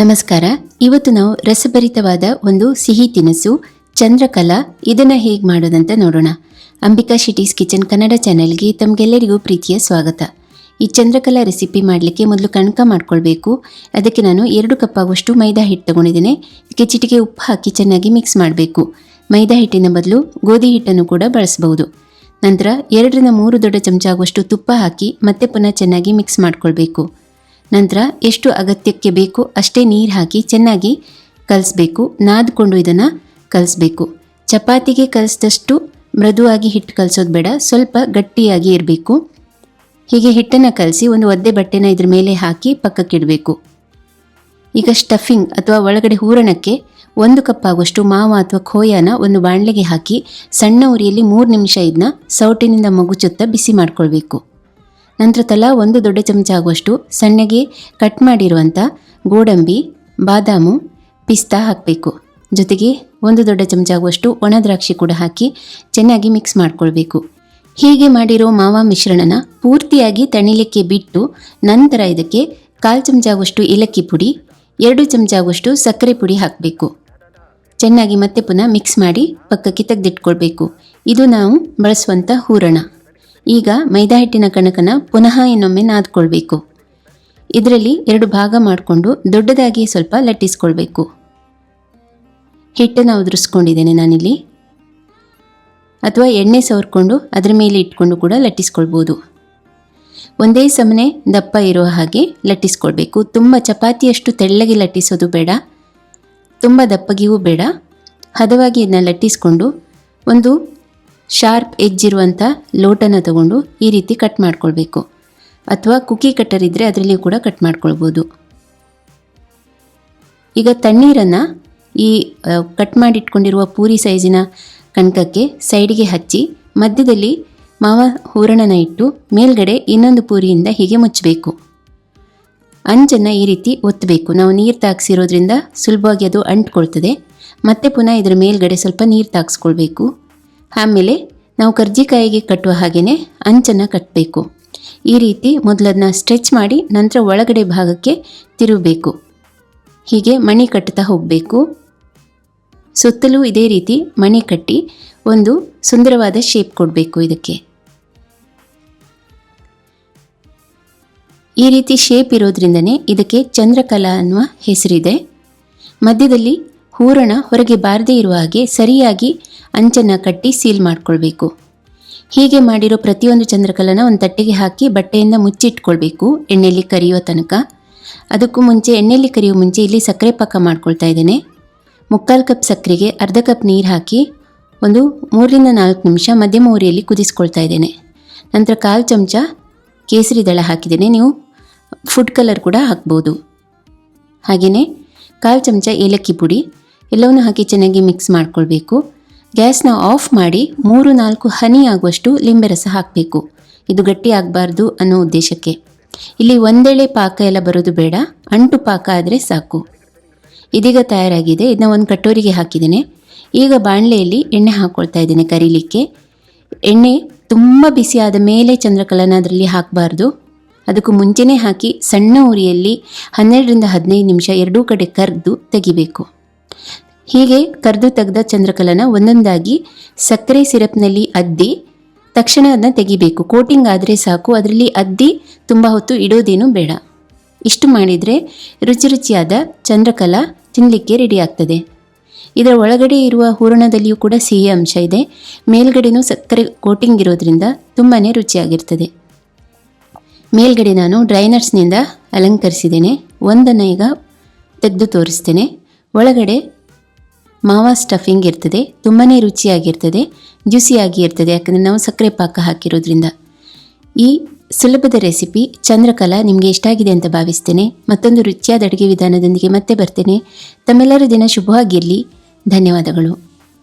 ನಮಸ್ಕಾರ. ಇವತ್ತು ನಾವು ರಸಭರಿತವಾದ ಒಂದು ಸಿಹಿ ತಿನಿಸು, ಚಂದ್ರಕಲಾ, ಇದನ್ನ ಹೇಗೆ ಮಾಡೋದಂತ ನೋಡೋಣ. ಅಂಬಿಕಾ ಶಿಟೀಸ್ ಕಿಚನ್ ಕನ್ನಡ ಚಾನೆಲ್ಗೆ ತಮಗೆಲ್ಲರಿಗೂ ಪ್ರೀತಿಯ ಸ್ವಾಗತ. ಈ ಚಂದ್ರಕಲಾ ರೆಸಿಪಿ ಮಾಡಲಿಕ್ಕೆ ಮೊದಲು ಕಣಕ ಮಾಡ್ಕೊಳ್ಬೇಕು. ಅದಕ್ಕೆ ನಾನು ಎರಡು ಕಪ್ ಆಗುವಷ್ಟು ಮೈದಾ ಹಿಟ್ಟು ತಗೊಂಡಿದ್ದೇನೆ. ಇದಕ್ಕೆ ಚಿಟಿಕೆ ಉಪ್ಪು ಹಾಕಿ ಚೆನ್ನಾಗಿ ಮಿಕ್ಸ್ ಮಾಡಬೇಕು. ಮೈದಾ ಹಿಟ್ಟಿನ ಬದಲು ಗೋಧಿ ಹಿಟ್ಟನ್ನು ಕೂಡ ಬಳಸಬಹುದು. ನಂತರ ಎರಡರಿಂದ ಮೂರು ದೊಡ್ಡ ಚಮಚ ಆಗುವಷ್ಟು ತುಪ್ಪ ಹಾಕಿ ಮತ್ತೆ ಪುನಃ ಚೆನ್ನಾಗಿ ಮಿಕ್ಸ್ ಮಾಡ್ಕೊಳ್ಬೇಕು. ನಂತರ ಎಷ್ಟು ಅಗತ್ಯಕ್ಕೆ ಬೇಕು ಅಷ್ಟೇ ನೀರು ಹಾಕಿ ಚೆನ್ನಾಗಿ ಕಲಿಸ್ಬೇಕು, ನಾದ್ಕೊಂಡು ಇದನ್ನು ಕಲಿಸ್ಬೇಕು. ಚಪಾತಿಗೆ ಕಲಿಸಿದಷ್ಟು ಮೃದುವಾಗಿ ಹಿಟ್ಟು ಕಲಿಸೋದು ಬೇಡ, ಸ್ವಲ್ಪ ಗಟ್ಟಿಯಾಗಿ ಇರಬೇಕು. ಹೀಗೆ ಹಿಟ್ಟನ್ನು ಕಲಸಿ ಒಂದು ಒದ್ದೆ ಬಟ್ಟೆನ ಇದ್ರ ಮೇಲೆ ಹಾಕಿ ಪಕ್ಕಕ್ಕಿಡಬೇಕು ಈಗ ಸ್ಟಫಿಂಗ್ ಅಥವಾ ಒಳಗಡೆ ಹೂರಣಕ್ಕೆ ಒಂದು ಕಪ್ ಆಗುವಷ್ಟು ಮಾವ ಅಥವಾ ಖೋಯಾನ ಒಂದು ಬಾಣಲೆಗೆ ಹಾಕಿ ಸಣ್ಣ ಉರಿಯಲ್ಲಿ ಮೂರು ನಿಮಿಷ ಇದನ್ನ ಸೌಟಿನಿಂದ ಮಗುಚುತ್ತ ಬಿಸಿ ಮಾಡ್ಕೊಳ್ಬೇಕು. ನಂತರ ತಲಾ ಒಂದು ದೊಡ್ಡ ಚಮಚ ಆಗುವಷ್ಟು ಸಣ್ಣಗೆ ಕಟ್ ಮಾಡಿರುವಂಥ ಗೋಡಂಬಿ, ಬಾದಾಮು, ಪಿಸ್ತಾ ಹಾಕಬೇಕು. ಜೊತೆಗೆ ಒಂದು ದೊಡ್ಡ ಚಮಚ ಆಗುವಷ್ಟು ಒಣ ದ್ರಾಕ್ಷಿ ಕೂಡ ಹಾಕಿ ಚೆನ್ನಾಗಿ ಮಿಕ್ಸ್ ಮಾಡಿಕೊಳ್ಬೇಕು. ಹೀಗೆ ಮಾಡಿರೋ ಮಾವ ಮಿಶ್ರಣನ ಪೂರ್ತಿಯಾಗಿ ತಣಿಲಿಕ್ಕೆ ಬಿಟ್ಟು ನಂತರ ಇದಕ್ಕೆ ಕಾಲು ಚಮಚ ಆಗುವಷ್ಟು ಏಲಕ್ಕಿ ಪುಡಿ, ಎರಡು ಚಮಚ ಆಗುವಷ್ಟು ಸಕ್ಕರೆ ಪುಡಿ ಹಾಕಬೇಕು. ಚೆನ್ನಾಗಿ ಮತ್ತೆ ಪುನಃ ಮಿಕ್ಸ್ ಮಾಡಿ ಪಕ್ಕಕ್ಕೆ ತೆಗೆದಿಟ್ಕೊಳ್ಬೇಕು. ಇದು ನಾವು ಬಳಸುವಂಥ ಹೂರಣ. ಈಗ ಮೈದಾ ಹಿಟ್ಟಿನ ಕಣಕನ ಪುನಃ ಇನ್ನೊಮ್ಮೆ ನಾದ್ಕೊಳ್ಬೇಕು. ಇದರಲ್ಲಿ ಎರಡು ಭಾಗ ಮಾಡಿಕೊಂಡು ದೊಡ್ಡದಾಗಿ ಸ್ವಲ್ಪ ಲಟ್ಟಿಸ್ಕೊಳ್ಬೇಕು. ಹಿಟ್ಟನ್ನು ಉದುರಿಸ್ಕೊಂಡಿದ್ದೇನೆ ನಾನಿಲ್ಲಿ. ಅಥವಾ ಎಣ್ಣೆ ಸವರ್ಕೊಂಡು ಅದರ ಮೇಲೆ ಇಟ್ಕೊಂಡು ಕೂಡ ಲಟ್ಟಿಸ್ಕೊಳ್ಬೋದು. ಒಂದೇ ಸಮನೆ ದಪ್ಪ ಇರೋ ಹಾಗೆ ಲಟ್ಟಿಸ್ಕೊಳ್ಬೇಕು. ತುಂಬ ಚಪಾತಿಯಷ್ಟು ತೆಳ್ಳಗೆ ಲಟ್ಟಿಸೋದು ಬೇಡ. ತುಂಬ ದಪ್ಪಗಿಯೂ ಬೇಡ. ಹದವಾಗಿ ಇದನ್ನ ಲಟ್ಟಿಸ್ಕೊಂಡು ಒಂದು ಶಾರ್ಪ್ ಎಜ್ ಇರುವಂಥ ಲೋಟನ ತಗೊಂಡು ಈ ರೀತಿ ಕಟ್ ಮಾಡ್ಕೊಳ್ಬೇಕು. ಅಥವಾ ಕುಕ್ಕಿ ಕಟ್ಟರ್ ಇದ್ದರೆ ಅದರಲ್ಲಿ ಕೂಡ ಕಟ್ ಮಾಡ್ಕೊಳ್ಬೋದು. ಈಗ ತಣ್ಣೀರನ್ನು ಈ ಕಟ್ ಮಾಡಿಟ್ಕೊಂಡಿರುವ ಪೂರಿ ಸೈಜಿನ ಕಣಕಕ್ಕೆ ಸೈಡಿಗೆ ಹಚ್ಚಿ ಮಧ್ಯದಲ್ಲಿ ಮಾವ ಹೂರಣನ ಇಟ್ಟು ಮೇಲ್ಗಡೆ ಇನ್ನೊಂದು ಪೂರಿಯಿಂದ ಹೀಗೆ ಮುಚ್ಚಬೇಕು. ಅಂಚನ್ನು ಈ ರೀತಿ ಒತ್ತಬೇಕು ನಾವು ನೀರು ತಾಗಿಸಿರೋದ್ರಿಂದ ಸುಲಭವಾಗಿ ಅದು ಅಂಟ್ಕೊಳ್ತದೆ. ಮತ್ತೆ ಪುನಃ ಇದರ ಮೇಲ್ಗಡೆ ಸ್ವಲ್ಪ ನೀರು ತಾಗಿಸ್ಕೊಳ್ಬೇಕು. ಆಮೇಲೆ ನಾವು ಕರ್ಜಿಕಾಯಿಗೆ ಕಟ್ಟುವ ಹಾಗೆಯೇ ಅಂಚನ್ನು ಕಟ್ಟಬೇಕು ಈ ರೀತಿ ಮೊದಲದನ್ನ ಸ್ಟ್ರೆಚ್ ಮಾಡಿ ನಂತರ ಒಳಗಡೆ ಭಾಗಕ್ಕೆ ತಿರುಗಬೇಕು. ಹೀಗೆ ಮಣಿ ಕಟ್ಟುತ್ತಾ ಹೋಗಬೇಕು. ಸುತ್ತಲೂ ಇದೇ ರೀತಿ ಮಣಿ ಕಟ್ಟಿ ಒಂದು ಸುಂದರವಾದ ಶೇಪ್ ಕೊಡಬೇಕು ಇದಕ್ಕೆ. ಈ ರೀತಿ ಶೇಪ್ ಇರೋದ್ರಿಂದನೇ ಇದಕ್ಕೆ ಚಂದ್ರಕಲಾ ಅನ್ನುವ ಹೆಸರಿದೆ. ಮಧ್ಯದಲ್ಲಿ ಹೂರಣ ಹೊರಗೆ ಬಾರದೇ ಇರುವ ಹಾಗೆ ಸರಿಯಾಗಿ ಅಂಚನ್ನು ಕಟ್ಟಿ ಸೀಲ್ ಮಾಡಿಕೊಳ್ಬೇಕು. ಹೀಗೆ ಮಾಡಿರೋ ಪ್ರತಿಯೊಂದು ಚಂದ್ರಕಲನ ಒಂದು ತಟ್ಟೆಗೆ ಹಾಕಿ ಬಟ್ಟೆಯಿಂದ ಮುಚ್ಚಿಟ್ಕೊಳ್ಬೇಕು ಎಣ್ಣೆಯಲ್ಲಿ ಕರಿಯೋ ತನಕ. ಅದಕ್ಕೂ ಮುಂಚೆ ಎಣ್ಣೆಯಲ್ಲಿ ಕರಿಯೋ ಮುಂಚೆ ಇಲ್ಲಿ ಸಕ್ಕರೆ ಪಾಕ ಮಾಡ್ಕೊಳ್ತಾ ಇದ್ದೇನೆ. ಮುಕ್ಕಾಲು ಕಪ್ ಸಕ್ಕರೆಗೆ ಅರ್ಧ ಕಪ್ ನೀರು ಹಾಕಿ ಒಂದು ಮೂರರಿಂದ ನಾಲ್ಕು ನಿಮಿಷ ಮಧ್ಯಮ ಉರಿಯಲ್ಲಿ ಕುದಿಸ್ಕೊಳ್ತಾ ಇದ್ದೇನೆ. ನಂತರ ಕಾಲು ಚಮಚ ಕೇಸರಿ ದಳ ಹಾಕಿದ್ದೇನೆ. ನೀವು ಫುಡ್ ಕಲರ್ ಕೂಡ ಹಾಕ್ಬೋದು. ಹಾಗೆಯೇ ಕಾಲು ಚಮಚ ಏಲಕ್ಕಿ ಪುಡಿ ಎಲ್ಲವನ್ನು ಹಾಕಿ ಚೆನ್ನಾಗಿ ಮಿಕ್ಸ್ ಮಾಡ್ಕೊಳ್ಬೇಕು. ಗ್ಯಾಸ್ನ ಆಫ್ ಮಾಡಿ ಮೂರು ನಾಲ್ಕು ಹನಿ ಆಗುವಷ್ಟು ಲಿಂಬೆ ರಸ ಹಾಕಬೇಕು. ಇದು ಗಟ್ಟಿ ಆಗಬಾರ್ದು ಅನ್ನೋ ಉದ್ದೇಶಕ್ಕೆ. ಇಲ್ಲಿ ಒಂದೆಳೆ ಪಾಕ ಎಲ್ಲ ಬರೋದು ಬೇಡ, ಅಂಟು ಪಾಕ ಆದರೆ ಸಾಕು. ಇದೀಗ ತಯಾರಾಗಿದೆ ಇದನ್ನ ಒಂದು ಕಟೋರಿಗೆ ಹಾಕಿದ್ದೇನೆ. ಈಗ ಬಾಣಲೆಯಲ್ಲಿ ಎಣ್ಣೆ ಹಾಕ್ಕೊಳ್ತಾ ಇದ್ದೇನೆ ಕರೀಲಿಕ್ಕೆ. ಎಣ್ಣೆ ತುಂಬ ಬಿಸಿ ಆದ ಮೇಲೆ ಚಂದ್ರಕಲನ ಅದರಲ್ಲಿ ಹಾಕಬಾರ್ದು. ಅದಕ್ಕೂ ಮುಂಚೆನೇ ಹಾಕಿ ಸಣ್ಣ ಉರಿಯಲ್ಲಿ ಹನ್ನೆರಡರಿಂದ ಹದಿನೈದು ನಿಮಿಷ ಎರಡೂ ಕಡೆ ಕರೆದು ತೆಗಿಬೇಕು. ಹೀಗೆ ಕರೆದು ತೆಗೆದ ಚಂದ್ರಕಲನ ಒಂದೊಂದಾಗಿ ಸಕ್ಕರೆ ಸಿರಪ್ನಲ್ಲಿ ಅದ್ದಿ ತಕ್ಷಣ ಅದನ್ನ ತೆಗಿಬೇಕು. ಕೋಟಿಂಗ್ ಆದರೆ ಸಾಕು, ಅದರಲ್ಲಿ ಅದ್ದಿ ತುಂಬ ಹೊತ್ತು ಇಡೋದೇನು ಬೇಡ. ಇಷ್ಟು ಮಾಡಿದರೆ ರುಚಿ ರುಚಿಯಾದ ಚಂದ್ರಕಲ ತಿನ್ನಲಿಕ್ಕೆ ರೆಡಿ ಆಗ್ತದೆ. ಇದರ ಒಳಗಡೆ ಇರುವ ಹೂರಣದಲ್ಲಿಯೂ ಕೂಡ ಸಿಹಿ ಅಂಶ ಇದೆ. ಮೇಲ್ಗಡೆನೂ ಸಕ್ಕರೆ ಕೋಟಿಂಗ್ ಇರೋದ್ರಿಂದ ತುಂಬಾ ರುಚಿಯಾಗಿರ್ತದೆ. ಮೇಲ್ಗಡೆ ನಾನು ಡ್ರೈನರ್ಸ್ನಿಂದ ಅಲಂಕರಿಸಿದ್ದೇನೆ. ಒಂದನ್ನು ಈಗ ತೆಗೆದು ತೋರಿಸ್ತೇನೆ. ಒಳಗಡೆ ಮಾವ ಸ್ಟಫಿಂಗ್ ಇರ್ತದೆ ತುಂಬಾ ರುಚಿಯಾಗಿರ್ತದೆ, ಜ್ಯೂಸಿಯಾಗಿ ಇರ್ತದೆ, ಯಾಕಂದರೆ ನಾವು ಸಕ್ಕರೆ ಪಾಕ ಹಾಕಿರೋದ್ರಿಂದ. ಈ ಸುಲಭದ ರೆಸಿಪಿ ಚಂದ್ರಕಲಾ ನಿಮಗೆ ಇಷ್ಟ ಆಗಿದೆ ಅಂತ ಭಾವಿಸ್ತೇನೆ. ಮತ್ತೊಂದು ರುಚಿಯಾದ ಅಡುಗೆ ವಿಧಾನದೊಂದಿಗೆ ಮತ್ತೆ ಬರ್ತೇನೆ. ತಮ್ಮೆಲ್ಲರ ದಿನ ಶುಭವಾಗಿರಲಿ. ಧನ್ಯವಾದಗಳು.